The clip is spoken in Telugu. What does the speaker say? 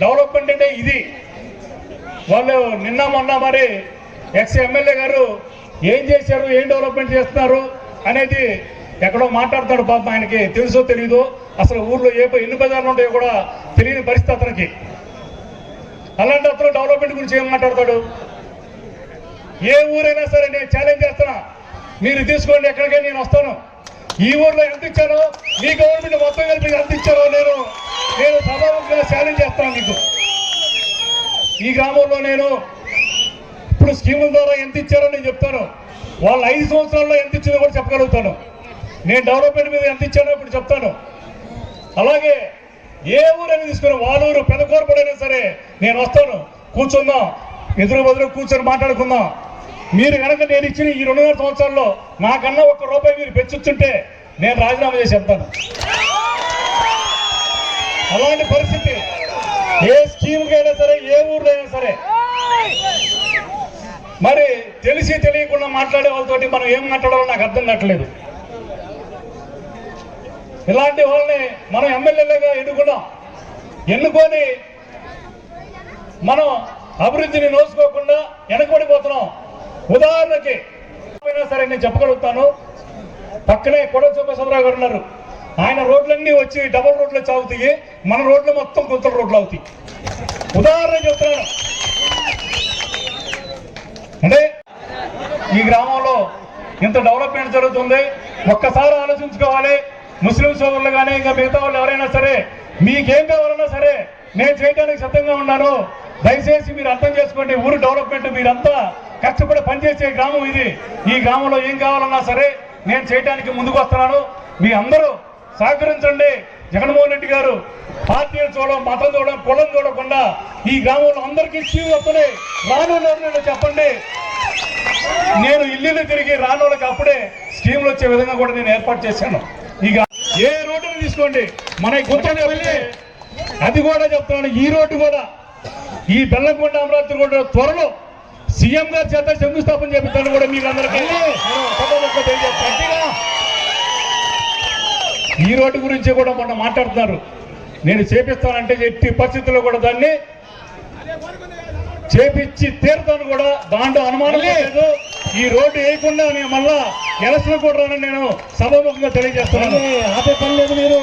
డెవలప్మెంట్ అంటే ఇది. వాళ్ళు నిన్న మొన్న మరి ఎక్స్ ఎమ్మెల్యే గారు ఏం చేశారు ఏం డెవలప్మెంట్ చేస్తున్నారు అనేది ఎక్కడో మాట్లాడతాడు పాపం ఆయనకి తెలుసో తెలీదు. అసలు ఊర్లో ఏ ఎన్ని బజార్లు ఉంటాయో కూడా తెలియని పరిస్థితి అతనికి. అలాంటి అతను డెవలప్మెంట్ గురించి ఏం మాట్లాడతాడు? ఏ ఊరైనా సరే నేను ఛాలెంజ్ చేస్తున్నా. మీరు తీసుకోండి ఎక్కడికైనా నేను వస్తాను. ఈ ఊర్లో ఎంత ఇచ్చారో మీ గవర్నమెంట్ మొత్తం కలిపి ఎంత ఇచ్చారో నేను సభాముఖంగా ఛాలెంజ్ చేస్తాను మీకు ఈ గ్రామంలో నేను ఇప్పుడు స్కీముల ద్వారా ఎంత ఇచ్చారో నేను చెప్తాను. వాళ్ళు ఐదు సంవత్సరాల్లో ఎంత ఇచ్చిందో కూడా చెప్పగలుగుతాను. నేను డెవలప్మెంట్ మీద ఎంత ఇచ్చానో ఇప్పుడు చెప్తాను. అలాగే ఏ ఊరైనా తీసుకుని వాళ్ళూరు పెదకూరపడైనా సరే నేను వస్తాను. కూర్చుందాం. ఎదురు బదులు కూర్చొని మాట్లాడుకుందాం. మీరు కనుక నేను ఇచ్చిన ఈ రెండున్నర సంవత్సరాల్లో నాకన్నా ఒక్క రూపాయి మీరు పెంచుతుంటే నేను రాజీనామా చేసి వెళ్తాను అలాంటి పరిస్థితి ఏ స్కీమ్కైనా సరే ఏ ఊర్లో అయినా సరే మరి తెలిసి తెలియకుండా మాట్లాడే వాళ్ళతోటి మనం ఏం మాట్లాడాలో నాకు అర్థం కావట్లేదు. ఇలాంటి వాళ్ళని మనం ఎమ్మెల్యేలుగా ఎన్నుకున్నాం. ఎన్నుకొని మనం అభివృద్ధిని నోసుకోకుండా వెనకబడిపోతున్నాం ఉదాహరణకి అయినా సరే నేను చెప్పగలుగుతాను. పక్కనే కొడ సుబ్బసమరావు గారు ఉన్నారు. ఆయన రోడ్లన్నీ వచ్చి డబుల్ రోడ్లు చావుతాయి మన రోడ్లు మొత్తం గుంతల రోడ్లు అవుతాయి. ఉదాహరణ చెప్తున్నాను. అంటే ఈ గ్రామంలో ఇంత డెవలప్మెంట్ జరుగుతుంది. ఒక్కసారి ఆలోచించుకోవాలి. ముస్లిం సోదరులు కానీ ఇంకా మిగతా వాళ్ళు ఎవరైనా సరే మీకేం కావాలన్నా సరే నేను చేయడానికి సిద్ధంగా ఉన్నాను. దయచేసి మీరు అర్థం చేసుకోండి ఊరు డెవలప్మెంట్ మీరంతా కష్టపడి పనిచేసే గ్రామం ఇది. ఈ గ్రామంలో ఏం కావాలన్నా సరే నేను చేయడానికి ముందుకు వస్తున్నాను. మీ అందరూ సహకరించండి. జగన్మోహన్ రెడ్డి గారు పార్టీలు చూడడం మతం చూడడం కులం చూడకుండా ఈ గ్రామంలో అందరికీ ఇచ్చి వస్తున్నాయి. రాను చెప్పండి. నేను ఇల్లు తిరిగి రానోళ్ళకి అప్పుడే స్కీమ్లు వచ్చే విధంగా కూడా నేను ఏర్పాటు చేశాను. ఇక ఏ రోడ్డుని తీసుకోండి. మన వెళ్ళి అది కూడా చెప్తున్నాను ఈ రోడ్డు కూడా. ఈ బెల్లంకొండ అమరావతి కూడా త్వరలో సీఎం గారి చేత శంకుస్థాపన చేపిస్తాను కూడా మీకు అందరికీ. ఈ రోడ్డు గురించి కూడా మొన్న మాట్లాడుతున్నారు. నేను చేపిస్తానంటే ఎట్టి పరిస్థితుల్లో కూడా దాన్ని చేపించి తీరుతాను కూడా దాంట్లో అనుమానం లేదు. ఈ రోడ్డు వేయకుండా నేను మళ్ళా ఎలక్షన్ కూడా నేను సభాముఖంగా తెలియజేస్తున్నాను. ఆపే పని లేదు మీరు.